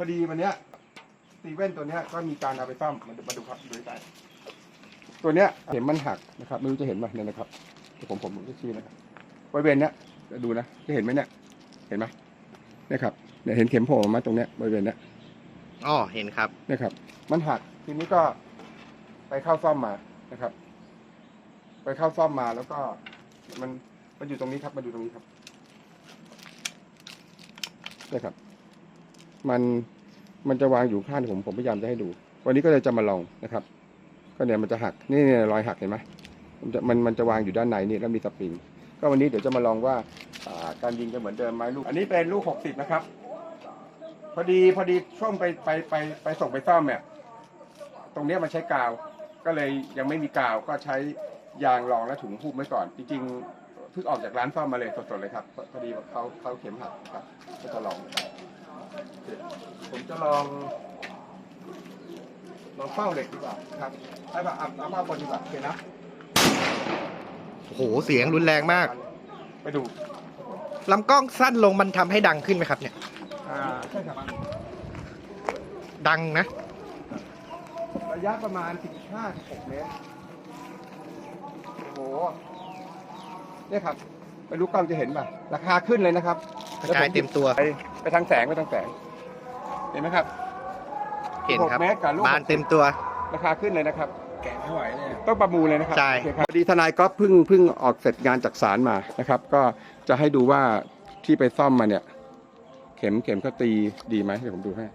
พอดีวันเนี้ยสตีเว่นตัวเนี้ยก็มีการเอาไปซ่อมมาดูมาดูครับดูใกล้ๆตัวเนี้ยเข็มมันหักนะครับไม่รู้จะเห็นไหมเนี่ยนะครับเดี๋ยวผมผมผมจะชี้นะครับบริเวณเนี้ยดูนะจะเห็นไหมเนี่ยเห็นไหมเนี่ยครับเนี่ยเห็นเข็มโผล่มาตรงเนี้ยบริเวณเนี้ยอ๋อเห็นครับ เนี่ยครับ มันหักทีนี้ก็ไปเข้าซ่อมมานะครับ ไปเข้าซ่อมมาแล้วก็มันมันอยู่ตรงนี้ครับมาดูตรงนี้ครับเนี่ยครับ มันมันจะวางอยู่ข้างผมผมพยายามจะให้ดู วันนี้ก็เลยจะมาลองนะครับ ก็เนี่ยมันจะหักนี่เนี่ยรอยหักเห็นไหมมันจะมันมันจะวางอยู่ด้านในนี่แล้วมีสปริง ก็วันนี้เดี๋ยวจะมาลองว่าการยิงจะเหมือนเดิมไหมลูก อันนี้เป็นลูกหกสิบนะครับ พอดีพอดีช่วงไปไปไปไปส่งไปซ่อมเนี่ยตรงเนี้ยมันใช้กาว ก็เลยยังไม่มีกาวก็ใช้ยางรองและถุงหุ้มไว้ก่อน จริงๆเพิ่งออกจากร้านซ่อมมาเลยสดๆเลยครับ พอดีเขาเขาเข็มหักครับก็จะลอง ผมจะลอง ลองเฝ้าเหล็กดีกว่าครับให้ป่ะเอาเอาเฝ้าบนดีกว่าโอเคนะโอ้โห เสียงรุนแรงมาก ไปดูลำกล้องสั้นลงมันทำให้ดังขึ้นไหมครับเนี่ย อ่าใช่ครับดังนะ ระยะประมาณ 15-16 เมตร โอ้โหเนี่ยครับ ไม่รู้กล้องจะเห็นป่ะ ราคาขึ้นเลยนะครับกระจายเต็มตัวไป ไปทางแสงไปทางแสง เห็นไหมครับ เห็นครับ16เมตรกับลูก บานเต็มตัว ราคาขึ้นเลยนะครับ แกะไม่ไหวเลย ต้องประมูลเลยนะครับใช่ โอเคครับพอดีทนายก็เพิ่งเพิ่งออกเสร็จงานจากศาลมานะครับ ก็จะให้ดูว่าที่ไปซ่อมมาเนี่ย เข็มเข็มเขาตีดีไหมเดี๋ยวผมดูให้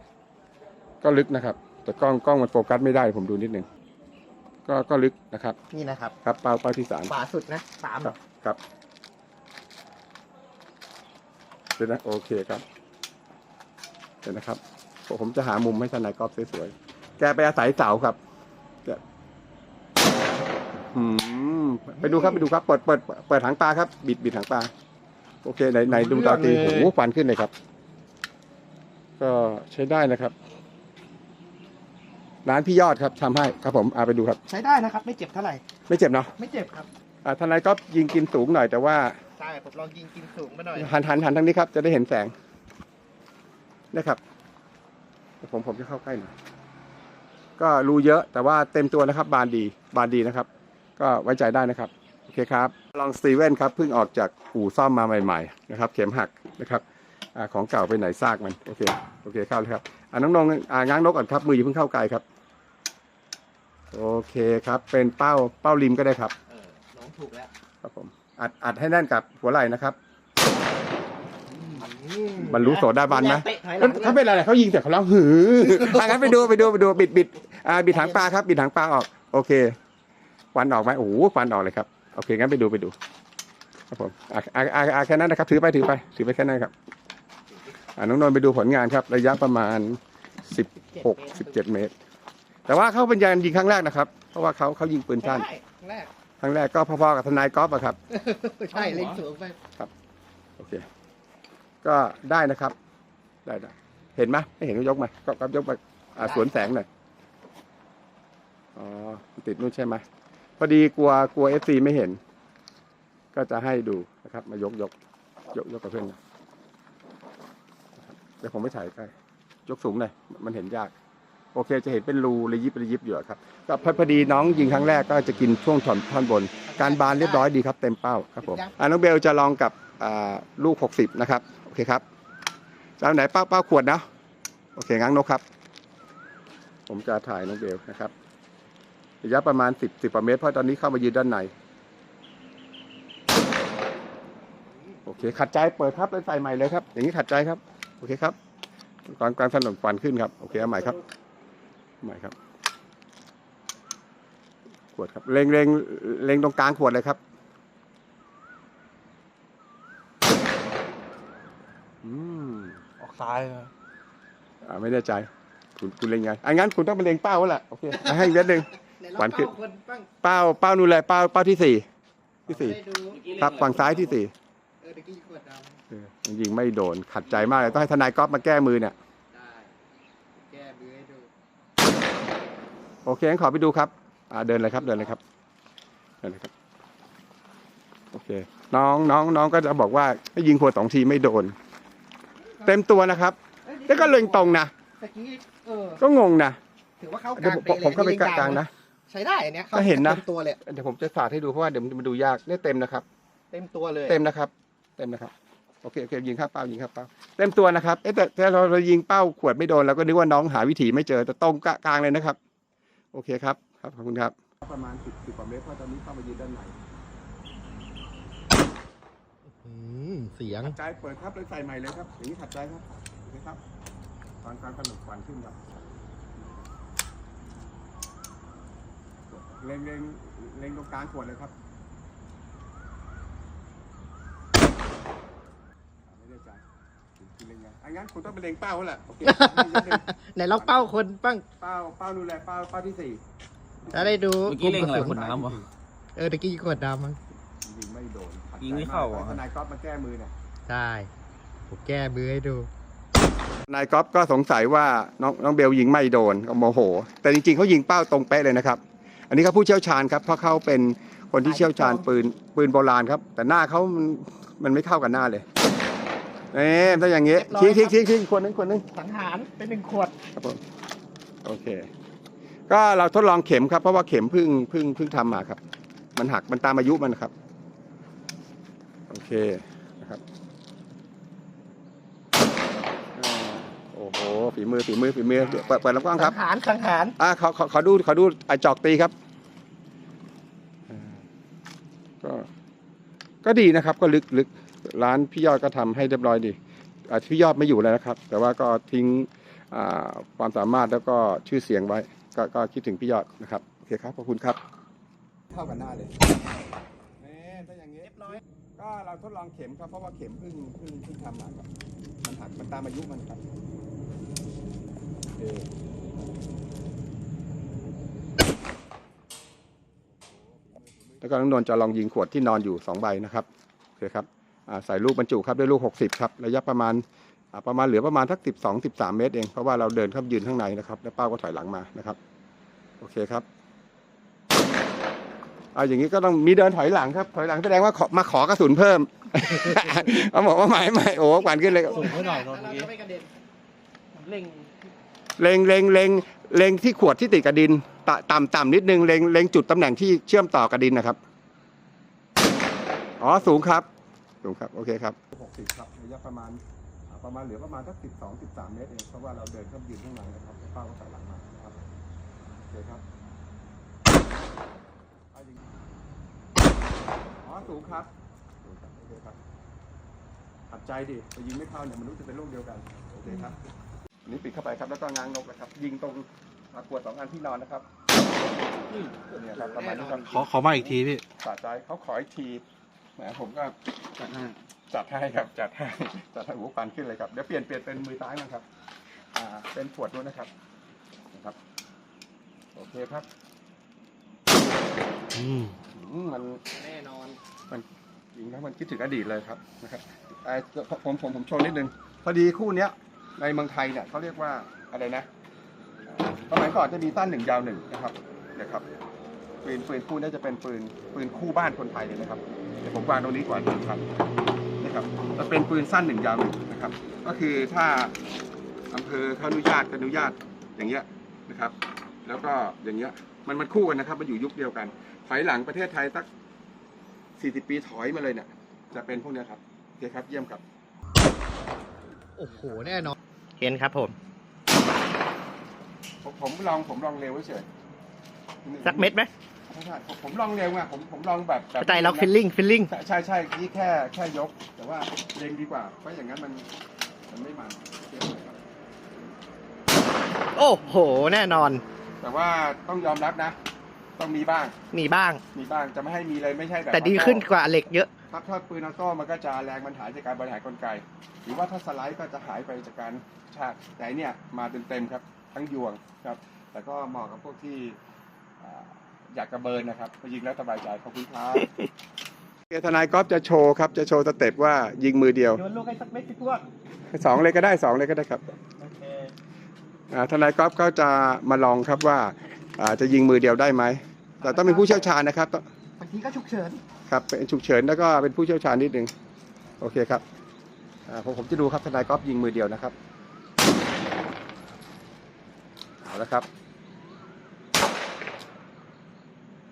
ก็ลึกนะครับ แต่กล้องกล้องมันโฟกัสไม่ได้ผมดูนิดนึงก็ก็ลึกนะครับ นี่นะครับครับเป้าเป้าที่สามขวาสุดนะสาม ครับครับเดี๋ยวนะโอเคครับ เดี๋ยวนะครับ ผมจะหามุมให้ทนายกอล์ฟสวยๆ แกไปอาศัยเสาครับแกอืมไปดูครับไปดูครับ เปิดเปิดเปิดหางปลาครับ บิดบิดหางปลา โอเคไหนไหนดูตาตีโอ้โหฟันขึ้นเลยครับ ก็ใช้ได้นะครับ ร้านพี่ยอดครับทำให้ครับผมเอาไปดูครับ ใช้ได้นะครับ ไม่เจ็บเท่าไหร่ ไม่เจ็บเนาะ ไม่เจ็บครับอ่าทนายก็ยิงกินสูงหน่อยแต่ว่า ใช่ ผมลองยิงกินสูงไปหน่อย หันหันหันทางนี้ครับ จะได้เห็นแสง นะครับเดี๋ยวผมผมจะเข้าใกล้หน่อยก็รูเยอะแต่ว่าเต็มตัวนะครับ บานดีบานดีนะครับ ก็ไว้ใจได้นะครับโอเคครับลองสตีเวนครับเพิ่งออกจากอู่ซ่อมมาใหม่ ๆ นะครับ เข็มหักนะครับอาของเก่าไปไหนซากมันโอเคโอเคเข้าเลยครับอ่าน้องนงอ่าง้างนกก่อนครับ มืออย่าเพิ่งเข้าไกลครับ โอเคครับ เป็นเป้าเป้าริมก็ได้ครับเออน้องถูกแล้วครับผมอัดอัดให้แน่นกับหัวไหล่นะครับ บรรลุโสดาบันนะเตะถอยหลังเขาเป็นอะไรเขายิงแต่เขาร้องหืออะงั้นไปดูไปดูไปดูบิดบิดอ่าบิดหางปลาครับ บิดหางปลาออก โอเคควันออกไหมโอ้โหควันออกเลยครับโอเคงั้นไปดูไปดู ครับผมอะอะอะอะแค่นั้นนะครับ ถือไปถือไป ถือไปแค่นั้นครับอ่าน้องนนท์ไปดูผลงานครับ ระยะประมาณสิบหกสิบเจ็ดเมตร แต่ว่าเขาเป็นยานยิงครั้งแรกนะครับ เพราะว่าเขาเขายิงปืนสั้นใช่แรกครั้งแรกก็พอๆกับทนายกอล์ฟอะครับ ใช่เล็งสูงไป โอเค ก็ได้นะครับ ได้ได้เห็นไหมไม่เห็นก็ยกมาก็ก็ยกมาอ่าสวนแสงหน่อยอ๋อติดนู่นใช่ไหมพอดีกลัวกลัวเอฟซีไม่เห็น ก็จะให้ดูนะครับ มายกยกยกยกกับเพื่อนนะครับเดี๋ยวผมไม่ถ่ายใกล้ยกสูงหน่อยมันเห็นยาก โอเคจะเห็นเป็นรูระยิบระยิบอยู่อะครับก็พอพอดีน้องยิงครั้งแรกก็จะกินช่วงท่อนท่อนบน การบานเรียบร้อยดีครับเต็มเป้าครับผมอ่าน้องเบลจะลองกับอ่า ลูก 60 นะครับ โอเคครับจะเอาไหนเป้าเป้าขวดนะโอเคงั้งนกครับ ผมจะถ่ายน้องเบลนะครับระยะประมาณ 10 10กว่าเมตร เพราะตอนนี้เข้ามายืนด้านใน โอเค ขัดใจเปิดครับแล้วใส่ใหม่เลยครับ อย่างนี้ขัดใจครับ โอเคครับก่อนการสนมควันขึ้นครับ โอเคเอาใหม่ครับ ใหม่ครับ ขวดครับ เล็งเล็งเล็งตรงกลางขวดเลยครับ อืม ออกซ้ายนะอ่าไม่แน่ใจ คุณคุณเล็งไงอะงั้นคุณต้องไปเล็งเป้าแล้วล่ะโอเคอะให้อีกเม็ดหนึ่งขวัญขึ้นคนบ้างเป้าเป้านู่นเลยเป้าเป้าที่สี่ที่สี่ได้ดูครับฝั่งซ้ายที่สี่เออตะกี้ขวดดเออยิงไม่โดนขัดใจมากเลยต้องให้ทนายก๊อฟมาแก้มือเนี่ยำได้แก้มือให้ดู โอเคงั้นขอไปดูครับ อ่าเดินเลยครับ เดินเลยครับ เดินเลยครับ โอเค น้องน้องน้องก็จะบอกว่าให้ยิงขวดสองทีไม่โดน เต็มตัวนะครับ แล้วก็เล็งตรงนะตะกี้เออก็งงนะถือว่าเข้ากเดี๋ยลาวงผมเป๊ะเลยผมเข้าไปนี่กลางนะ ใช้ได้อันเนี้ยก็เห็นนะเต็มตัวเลยเดี๋ยวผมจะสาดให้ดูเพราะว่าเดี๋ยวมันดูยากเนี่ยเต็มนะครับ เต็มตัวเลยเต็มนะครับ เต็มนะครับ โอเคโอเคยิงข้าเป้ายิงข้าเป้าเต็มตัวนะครับเอ๊ะแต่แต่เราเรายิงเป้าขวดไม่โดนเราก็นึกว่าน้องหาวิถีไม่เจอแต่ตรงกลางเลยนะครับ โอเคครับครับขอบคุณครับ ประมาณสิบสิบกว่าเมตรเพราะตอนนี้เข้ามายืนด้านใน อืมเสียง ขัดใจเปิดครับเลยใส่ใหม่เลยครับอย่างนี้ขัดใจครับโอเคครับฟังความสนุกควันขึ้นครับเล็งเล็งเล็งตรงกลางขวดเลยครับอ่าไม่ได้ใจคือเล็งไงอังั้นคุณต้องไปเล็งเป้าแล้วแหละโอเคนิดนึงไหนลองเป้าคนบ้างเป้าเป้าดูแลเป้าเป้าที่สี่จะได้ดูเมื่อกี้เล็งอะไรกคลุ่นมกระสุน้ำเหรอเออตะกี้กดดำมั้งยิงไม่โดนขัดใจ ยิงไม่เข้าเหรอ ทนายก๊อฟมาแก้มือเนี่ยได้ผมแก้มือให้ดู นายก๊อฟก็สงสัยว่าน้องน้องเบลยิงไม่โดนก็โมโห แต่จริงๆเขายิงเป้าตรงเป๊ะเลยนะครับ อันนี้เขาผู้เชี่ยวชาญครับเพราะเขาเป็นคนที่เชี่ยวชาญปืนปืนโบราณครับ แต่หน้าเขามันมันไม่เข้ากับหน้าเลยเอ๊ะถ้าอย่างงี้เรีทิ้ยงบร้อยทิ้งทิ้งทิ้งคนนึงคนนึง สังหารเป็นหนึ่งขวด ครับผมโอเค ก็เราทดลองเข็มครับ เพราะว่าเข็มเพึ่งเพึ่งเพึ่งทำมาครับ มันหักมันตามอายุมันครับ โอเคนะครับอ่าโอ้โหฝีมือฝีมือฝีมือเปิดเปิดลำกล้องคสัรับงหารสังหารอ่าขอขอขอดูขอดูไอะจอกตีครับอ่าก็ก็ดีนะครับ ก็ลึกลึกร้านพี่ยอดก็ทำให้เรียบร้อยดีอ่าพี่ยอดไม่อยู่แล้วนะครับ แต่ว่าก็ทิ้งอ่าความสามารถแล้วก็ชื่อเสียงไว้ก็ก็คิดถึงพี่ยอดนะครับโอเคครับขอบคุณครับเข้ากันหน้าเลย ก็เราทดลองเข็มครับเพราะว่าเข็มเพิ่งเพิ่งเพิ่งทำมาครับมันหักมันตามอายุมันครับโอเคแล้วก็น้องนนท์จะลองยิงขวดที่นอนอยู่ 2 ใบนะครับโอเคครับอ่าใส่ลูกบรรจุครับด้วยลูก 60 ครับ ระยะประมาณอ่าประมาณเหลือประมาณสัก 12 13 เมตรเอง เพราะว่าเราเดินเข้ายืนข้างในนะครับ แล้วเป้าก็ถอยหลังมานะครับ โอเคครับ เอาอย่างนี้ก็ต้องมีเดินถอยหลังครับ ถอยหลังแสดงว่าขอมาขอกระสุนเพิ่มเอาบอกว่าหมายไม่โอ้กวันขึ้นเลยสูงเท่าไหร่ตอนแล้วนี้ก็ไม่กระเด็นผมเล็งเล็งเล็งเล็งเล็งที่ขวดที่ติดกับดินตะต่ำต่ำนิดนึงเล็งเล็งจุดตำแหน่งที่เชื่อมต่อกับดินนะครับ อ๋อสูงครับ สูงครับ โอเคครับหกสิบครับระยะประมาณอ่าประมาณเหลือประมาณสักสิบสองสิบสามเมตรเองเพราะว่าเราเดินเข้ายืนข้างในนะครับเป้าก็ใส่หลังมานะครับโอเคครับเอาอย่างนี้อ๋อ สูงครับสูงครับโอเคครับขัดใจดิไปยิงไม่เข้าเนี่ยมันรู้จะเป็นลูกเดียวกันโอเคครับอันนี้ปิดเข้าไปครับแล้วก็ง้างนกนะครับ ยิงตรงอ่าขวดสองอันที่นอนนะครับเนี่ยครับประมาณนี้ครับขอขอมาอีกทีพี่สาใจเขาขออีกทีแหมผมก็จัดให้จัดให้ครับจัดให้จัดให้หูปันขึ้นเลยครับเดี๋ยวเปลี่ยนเปลี่ยนเป็นมือซ้ายนะครับ อ่า เป็นขวดด้วยนะครับนะครับโอเคครับ อืมอืมมันแน่นอน มันจริงแล้วมันคิดถึงอดีตเลยครับนะครับไอ้ผมผมผมชว์นิดนึงพอดีคู่เนี้ยในเมืองไทยเนี่ยเขาเรียกว่าอะไรนะสมัยก่อนจะมีสั้นหนึ่งยาวหนึ่งนะครับนะครับปืนปืนคู่นี้จะเป็นปืนปืนคู่บ้านคนไทยเลยนะครับเดี๋ยวผมวางตรงนี้ก่อนนะครับนะครับจะเป็นปืนสั้นหนึ่งยาวหนึ่งนะครับ ก็คือถ้าอำเภอเขาอนุญาตอนุญาตอย่างเงี้ยนะครับ แล้วก็อย่างเงี้ยมันมันคู่กันนะครับ มันอยู่ยุคเดียวกันถอยหลังประเทศไทยสัก 40 ปีถอยมาเลยเนี่ย จะเป็นพวกเนี้ยครับโอเคครับเยี่ยมครับ โอ้โห แน่นอนเห็นครับผม ผมผมลองผมลองเร็วเฉยสักเม็ดไหมใช่ใช่ผมผมลองเร็วไงผมผมลองแบบแบบ ใจเราฟิลลิ่งฟิลลิ่ง ใช่ใช่ใช่นี่แค่แค่ยก แต่ว่าเร็งดีกว่า เพราะอย่างนั้นมันมันไม่มันเสียเลยครับโอ้โห แน่นอน แต่ว่าต้องยอมรับนะ ต้องมีบ้าง มีบ้าง มีบ้างจะไม่ให้มีเลยไม่ใช่แบบแต่ดีขึ้นกว่าเหล็กเยอะถ้าถ้าปืนออโต้มันก็จะแรงมันหายจากการบริหารกลไก หรือว่าถ้าสไลด์ก็จะหายไปจากการชากแต่อันเนี่ยมาเต็มๆครับ ทั้งยวงครับแต่ก็เหมาะกับพวกที่อ่าอยากกระเบิร์นนะครับพอยิงแล้วสบายใจขอบคุณครับทนายก๊อฟจะโชว์ครับ จะโชว์สเต็ปว่ายิงมือเดียวโยนลูกให้สักเม็ดพี่พวกสองเลยก็ได้สองเลยก็ได้ครับโอเคอ่าทนายก๊อฟก็จะมาลองครับว่า อ่าจะยิงมือเดียวได้ไหมแต่ต้องเป็นผู้เชี่ยวชาญนะครับต้องบางทีก็ฉุกเฉินครับเป็นฉุกเฉินแล้วก็เป็นผู้เชี่ยวชาญนิดนึงโอเคครับอ่าผมผมจะดูครับทนายก๊อฟยิงมือเดียวนะครับเอาละครับ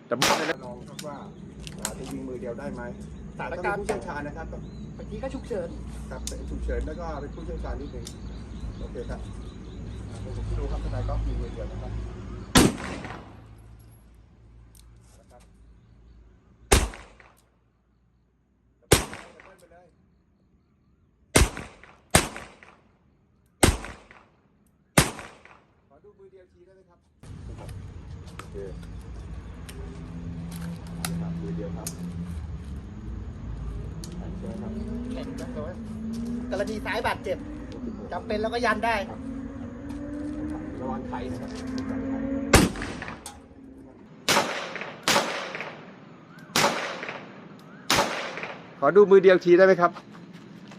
แต่ไม่ได้ลองครับว่าอ่าจะยิงมือเดียวได้ไหมสถานต้องกาเป็รนณ์ผู้เชี่ยวชาญนะครับต้องเมื่อกี้ก็ฉุกเฉินครับเป็นฉุกเฉินแล้วก็เป็นผู้เชี่ยวชาญนิดนึงโอเคครับอ่าเดี๋ยวผมดูครับทนายก็ยิงมือเดียวนะครับ ขอดูมือเดียวทีได้ไหมครับโอเคครับมือเดียวครับใช่ไหมครับแข็งนะแต่ว่ากรณีซ้ายบาดเจ็บจำเป็นแล้วก็ยันได้ ระวังไข่นะครับ ขอดูมือเดียวทีได้ไหมครับ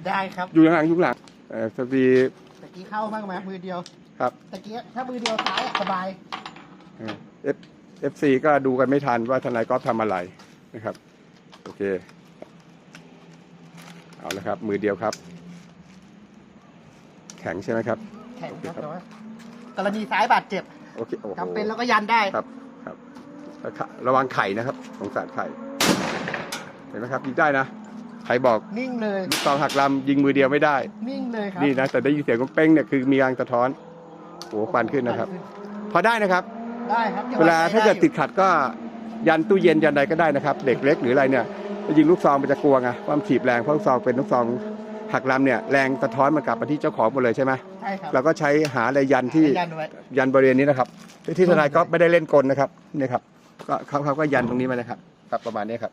ได้ครับอยู่หลังๆอยู่หลังเอ่อสปีตะกี้เข้าบ้างไหมมือเดียวครับตะกี้ถ้ามือเดียวซ้ายอะสบายเอฟเอฟซีก็ดูกันไม่ทันว่าทนายกอล์ฟทำอะไรนะครับ โอเค เอาละครับ มือเดียวครับ แข็งใช่ไหมครับ แข็งครับโอเคครับแต่ว่ากรณีซ้ายบาดเจ็บโอเคโอ้โหจำเป็นแล้วก็ยันได้ครับครับแล้วขะระวังไข่นะครับสงสารไข่ เห็นไหมครับยิงได้นะ ใครบอกนิ่งเลยลูกซองหักลำยิงมือเดียวไม่ได้ นิ่งเลยครับนี่นะแต่ได้ยินเสียงของเป้งเนี่ยคือมีรางสะท้อนโอ้โหควันขึ้นนะครับ พอได้นะครับ ได้ครับยังเวลาถ้าเกิดไอยู่ติดขัดก็ยันตู้เย็นยันใดก็ได้นะครับ เด็กเล็กหรืออะไรเนี่ยยิงลูกซองมันจะกลัวไงว่ามันถีบแรงเพราะลูกซองเป็นลูกซองหักลำเนี่ยแรงสะท้อนมันกลับมาที่เจ้าของหมดเลยใช่ไหมใช่ครับเราก็ใช้หาอะไรยันที่ยันไว้ยันบริเวณนี้นะครับ ที่ทนายก็ไม่ได้เล่นกลนะครับนี่ครับก็เขาเขาก็ยันตรงนี้มานะครับ ครับประมาณนี้ครับ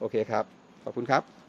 โอเคครับ ขอบคุณครับ